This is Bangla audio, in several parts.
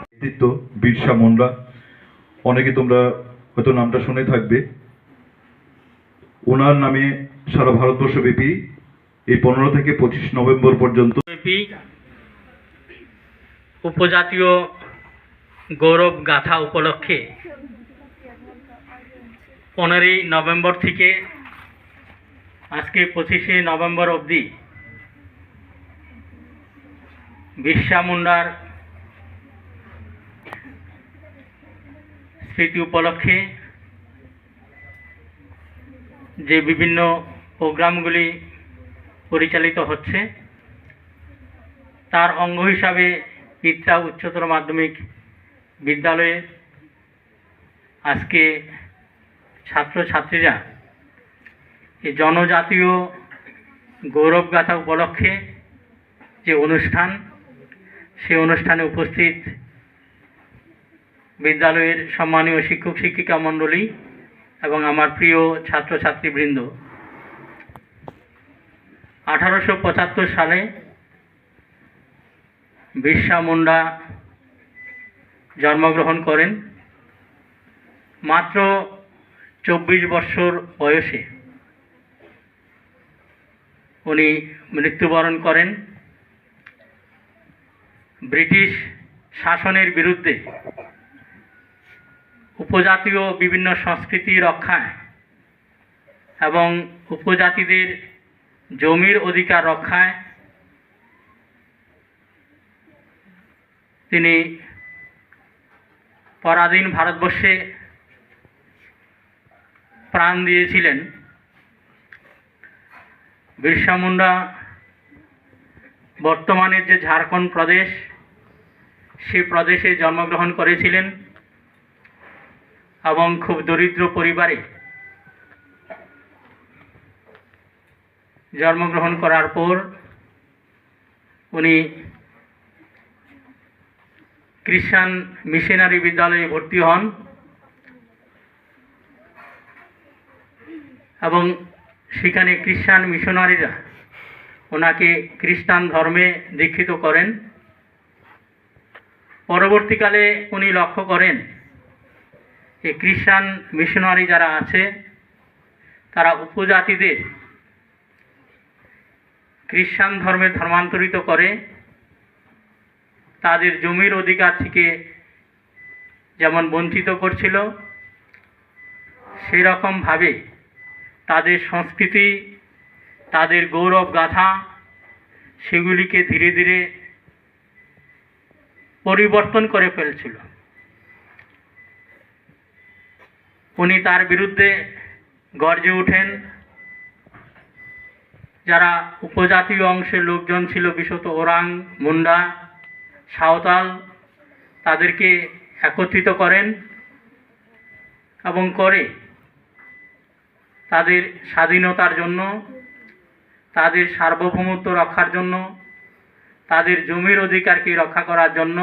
ব্যক্তিত্ব বিরসা মুন্ডা অনেকে তোমরা হয়তো নামটা শুনে থাকবে। ওনার নামে সারা ভারতবর্ষব্যাপী এই পনেরো থেকে পঁচিশ নভেম্বর পর্যন্ত উপজাতীয় গৌরব গাথা উপলক্ষে পনেরোই নভেম্বর থেকে আজকে পঁচিশে নভেম্বর অবধি বিরসা মুন্ডার স্মৃতি উপলক্ষে যে বিভিন্ন প্রোগ্রামগুলি পরিচালিত হচ্ছে, তার অঙ্গ হিসাবে ইচ্ছা উচ্চতর মাধ্যমিক বিদ্যালয়ে আজকে ছাত্রছাত্রীরা এই জনজাতীয় গৌরবগাথা উপলক্ষে যে অনুষ্ঠান সে অনুষ্ঠানে উপস্থিত বিদ্যালয়ের সম্মানীয় শিক্ষক, শিক্ষিকা মণ্ডলী এবং আমার প্রিয় ছাত্রছাত্রীবৃন্দ। আঠারোশো পঁচাত্তর সালে বিরসা মুন্ডা জন্মগ্রহণ করেন মাত্র চব্বিশ বৎসর বয়সে। উনি মৃত্যুবরণ করেন। ব্রিটিশ শাসনের বিরুদ্ধে উপজাতীয় বিভিন্ন সংস্কৃতি রক্ষায় এবং উপজাতিদের জমির অধিকার রক্ষায় তিনি পরাধীন ভারতবর্ষে প্রাণ দিয়েছিলেন। বিরসা মুন্ডা বর্তমানের যে ঝাড়খণ্ড প্রদেশ সেই প্রদেশে জন্মগ্রহণ করেছিলেন এবং খুব দরিদ্র পরিবারে জন্মগ্রহণ করার পর উনি খ্রিস্টান মিশনারি বিদ্যালয়ে ভর্তি হন এবং সেখানে খ্রিস্টান মিশনারিরা ওনাকে খ্রিস্টান ধর্মে দীক্ষিত করেন। পরবর্তীকালে উনি লক্ষ্য করেন এই খ্রিস্টান মিশনারি যারা আছে, তারা উপজাতিদের খ্রিস্টান ধর্মে ধর্মান্তরিত করে, তাদের জমির অধিকার থেকে যেমন বঞ্চিত করছিল সেরকমভাবে তাদের সংস্কৃতি তাদের গৌরব গাথা সেগুলিকে ধীরে ধীরে পরিবর্তন করে ফেলছিল। উনি তার বিরুদ্ধে গর্জে ওঠেন। যারা উপজাতীয় অংশের লোকজন ছিল, বিশেষত ওরাং, মুন্ডা, সাঁওতাল, তাদেরকে একত্রিত করেন এবং করে তাদের স্বাধীনতার জন্য তাদের সার্বভৌমত্ব রক্ষার জন্য, তাদের জমির অধিকারকে রক্ষা করার জন্য,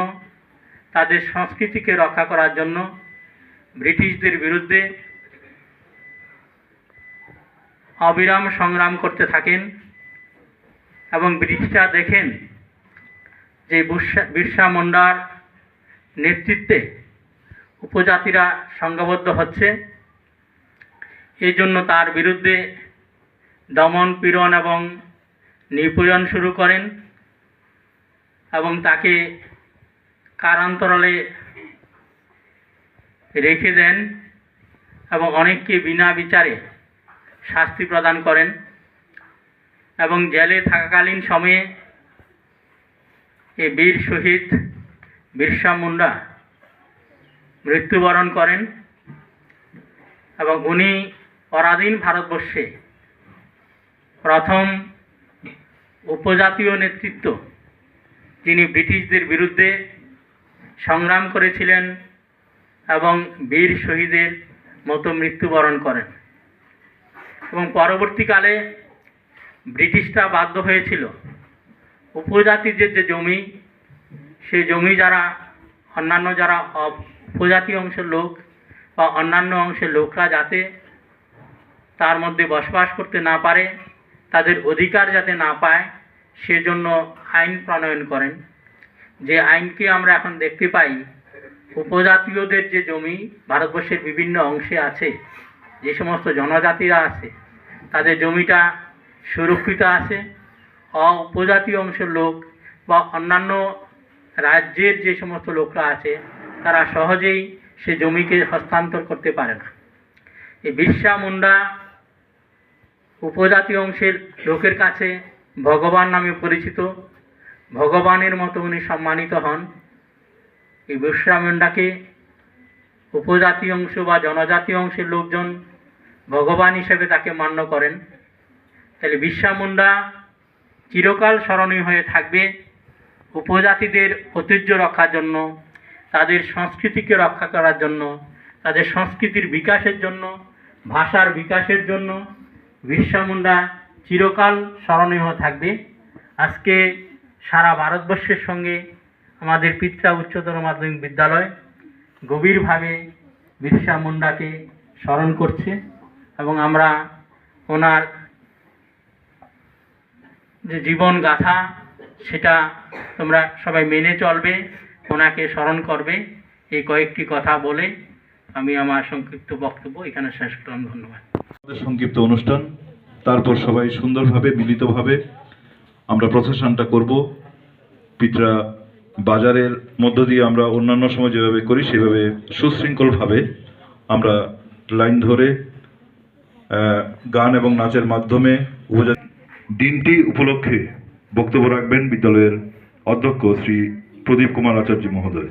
তাদের সংস্কৃতিকে রক্ষা করার জন্য ব্রিটিশদের বিরুদ্ধে অবিরাম সংগ্রাম করতে থাকেন এবং ব্রিটিশরা দেখেন যে বিরসা মুন্ডার নেতৃত্বে উপজাতিরা সংঘবদ্ধ হচ্ছে। এই জন্য তার বিরুদ্ধে দমন পীড়ন এবং নিপীড়ন শুরু করেন এবং তাকে কারান্তরালে রেখে দেন এবং অনেককে বিনা বিচারে শাস্তি প্রদান করেন এবং জেলে থাকাকালীন সময়ে এই বীর শহীদ বিরসা মুন্ডা মৃত্যুবরণ করেন এবং উনি পরাধীন ভারতবর্ষে প্রথম উপজাতীয় নেতৃত্ব যিনি ব্রিটিশদের বিরুদ্ধে সংগ্রাম করেছিলেন এবং বীর শহীদের মতো মৃত্যুবরণ করেন। এবং পরবর্তীকালে ব্রিটিশরা বাধ্য হয়েছিল উপজাতিদের যে জমি, সেই জমি যারা অন্যান্য যারা উপজাতি অংশের লোক বা অন্যান্য অংশের লোকরা যাতে তার মধ্যে বসবাস করতে না পারে তাদের অধিকার যাতে না পায়, সেজন্য আইন প্রণয়ন করেন। যে আইনকে আমরা এখন দেখতে পাই, উপজাতীয়দের যে জমি ভারতবর্ষের বিভিন্ন অংশে আছে, যে সমস্ত জনজাতিরা আছে, তাদের জমিটা সুরক্ষিত আছে অ উপজাতীয় অংশের লোক বা অন্যান্য রাজ্যের যে সমস্ত লোকরা আছে, তারা সহজেই সে জমিকে হস্তান্তর করতে পারে না। এই বিরসা মুন্ডা উপজাতি অংশের লোকের কাছে ভগবান নামে পরিচিত। ভগবানের মতো উনি সম্মানিত হন। এই বিরসা মুন্ডাকে উপজাতি অংশ বা জনজাতি অংশের লোকজন ভগবান হিসেবে তাকে মান্য করেন। তাহলে বিরসা মুন্ডা চিরকাল স্মরণীয় হয়ে থাকবে উপজাতিদের ঐতিহ্য রক্ষার জন্য, তাদের সংস্কৃতিকে রক্ষা করার জন্য, তাদের সংস্কৃতির বিকাশের জন্য, ভাষার বিকাশের জন্য বিরসা মুন্ডা চিরকাল স্মরণীয় থাকবে। আজকে সারা ভারতবর্ষের সঙ্গে আমাদের পিত্রা উচ্চতর মাধ্যমিক বিদ্যালয় গভীরভাবে বিরসা মুন্ডাকে স্মরণ করছে এবং আমরা ওনার যে জীবন গাথা, সেটা তোমরা সবাই মেনে চলবে, ওনাকে স্মরণ করবে। এই কয়েকটি কথা বলে আমি আমার সংক্ষিপ্ত বক্তব্য এখানে শেষ করলাম। ধন্যবাদ। সংক্ষিপ্ত অনুষ্ঠান। তারপর সবাই সুন্দরভাবে, মিলিতভাবে আমরা প্রসেশনটা করব। পিতরা বাজারের মধ্য দিয়ে আমরা অন্যান্য সময় যেভাবে করি, সেভাবে সুশৃঙ্খলভাবে আমরা লাইন ধরে গান এবং নাচের মাধ্যমে দিনটি উপলক্ষে বক্তব্য রাখবেন বিদ্যালয়ের অধ্যক্ষ শ্রী প্রদীপ কুমার আচার্য মহোদয়।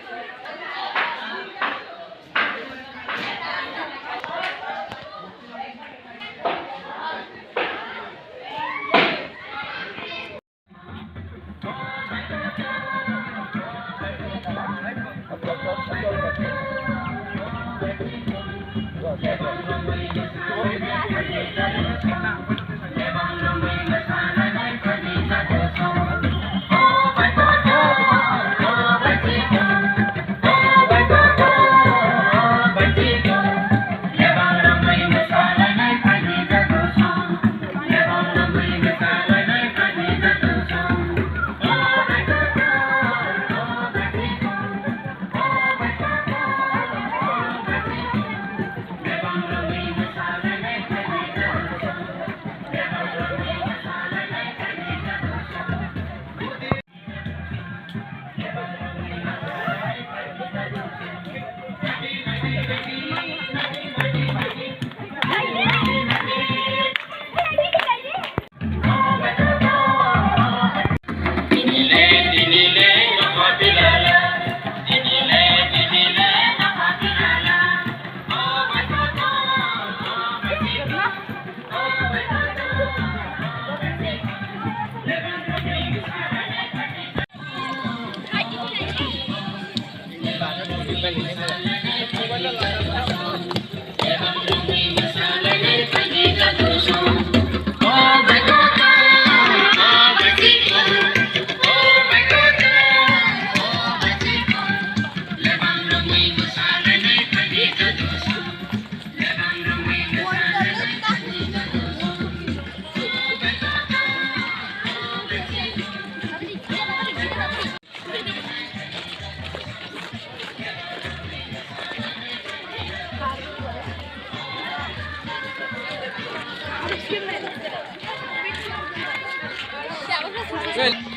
对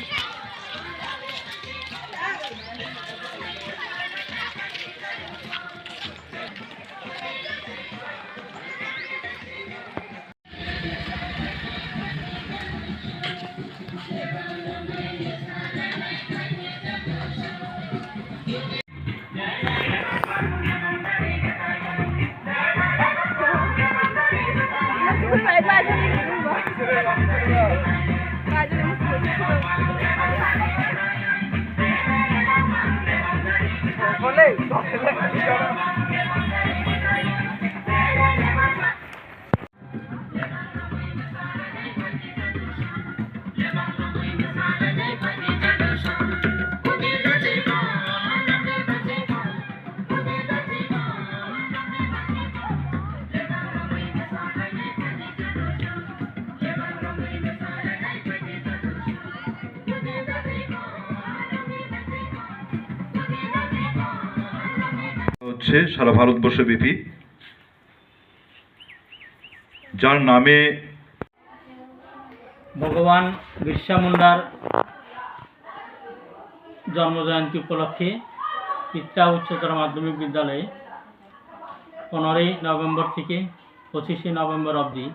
Olha aí, só que ele é. হচ্ছে সারা ভারতবর্ষ ব্যাপী যার নামে ভগবান বিরসা মুন্ডার জন্মজয়ন্তী উপলক্ষে পিতা উচ্চতর মাধ্যমিক বিদ্যালয়ে পনেরোই নভেম্বর থেকে পঁচিশে নভেম্বর অবধি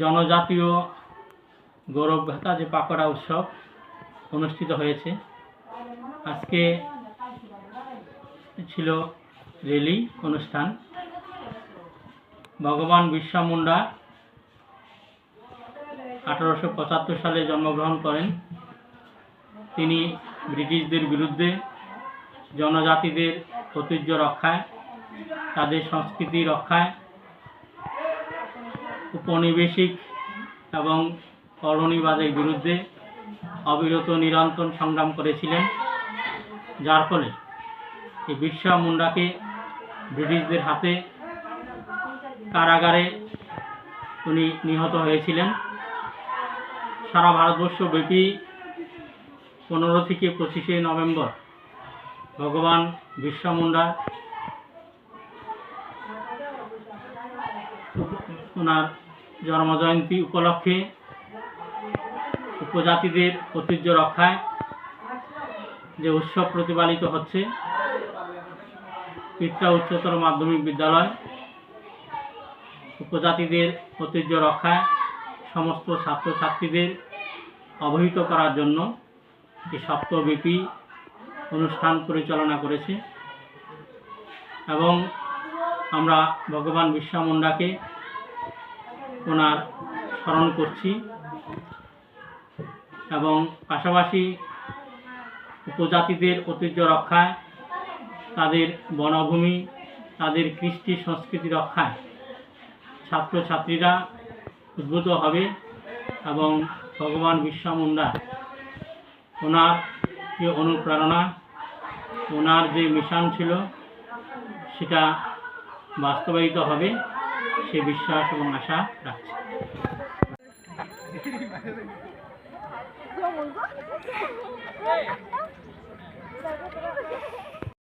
জনজাতীয় গৌরব ভাতা যে পাকড়া উৎসব অনুষ্ঠিত হয়েছে, আজকে ছিল রেলি অনুষ্ঠান ভগবান বিরসা মুন্ডা আঠারোশো পঁচাত্তর সালে জন্মগ্রহণ করেন। তিনি ব্রিটিশদের বিরুদ্ধে জনজাতিদের ঐতিহ্য রক্ষায়, তাদের সংস্কৃতি রক্ষায় উপনিবেশিক এবং কলোনিবাদের বিরুদ্ধে অবিরত নিরন্তর সংগ্রাম করেছিলেন। যার ফলে এই বিরসা মুন্ডাকে ব্রিটিশদের হাতে কারাগারে উনি নিহত হয়েছিলেন। সারা ভারতবর্ষ ব্যাপী পনেরো থেকে পঁচিশে নভেম্বর ভগবান বিরসা মুন্ডা ওনার জন্মজয়ন্তী উপলক্ষে উপজাতিদের ঐতিহ্য রক্ষায় যে উৎসব প্রতিপালিত হচ্ছে পিতা উচ্চতর মাধ্যমিক বিদ্যালয়। উপজাতিদের ঐতিহ্য রক্ষায় সমস্ত ছাত্রছাত্রীদের অবহিত করার জন্য এই সপ্তাহব্যাপী অনুষ্ঠান পরিচালনা করেছে এবং আমরা ভগবান বিরসা মুন্ডাকে ওনার স্মরণ করছি এবং পাশাপাশি উপজাতিদের ঐতিহ্য রক্ষায় তাদের বনভূমি, তাদের কৃষ্টি সংস্কৃতি রক্ষায় ছাত্রছাত্রীরা উদ্ভূত হবে এবং ভগবান বিশ্বামুন্ডা ওনার যে অনুপ্রেরণা, ওনার যে মিশন ছিল, সেটা বাস্তবায়িত হবে, সে বিশ্বাস এবং আশা রাখছে Hey!